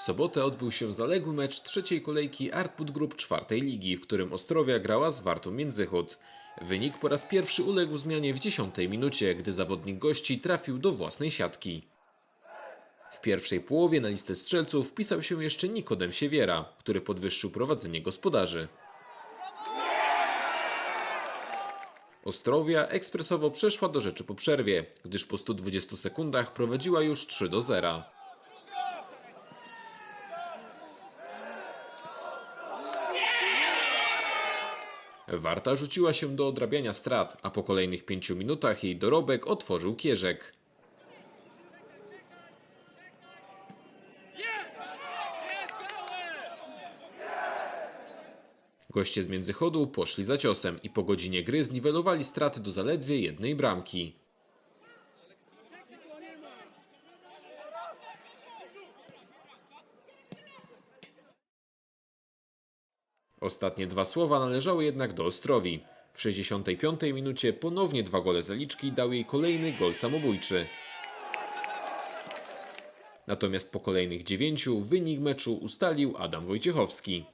W sobotę odbył się zaległy mecz trzeciej kolejki Artput Group czwartej ligi, w którym Ostrowia grała z Wartą Międzychód. Wynik po raz pierwszy uległ zmianie w dziesiątej minucie, gdy zawodnik gości trafił do własnej siatki. W pierwszej połowie na listę strzelców wpisał się jeszcze Nikodem Siewiera, który podwyższył prowadzenie gospodarzy. Ostrowia ekspresowo przeszła do rzeczy po przerwie, gdyż po 120 sekundach prowadziła już 3 do 0. Warta rzuciła się do odrabiania strat, a po kolejnych pięciu minutach jej dorobek otworzył Kierzek. Goście z Międzychodu poszli za ciosem i po godzinie gry zniwelowali straty do zaledwie jednej bramki. Ostatnie dwa słowa należały jednak do Ostrowi. W 65 minucie ponownie dwa gole zaliczki dał jej kolejny gol samobójczy. Natomiast po kolejnych dziewięciu wynik meczu ustalił Adam Wojciechowski.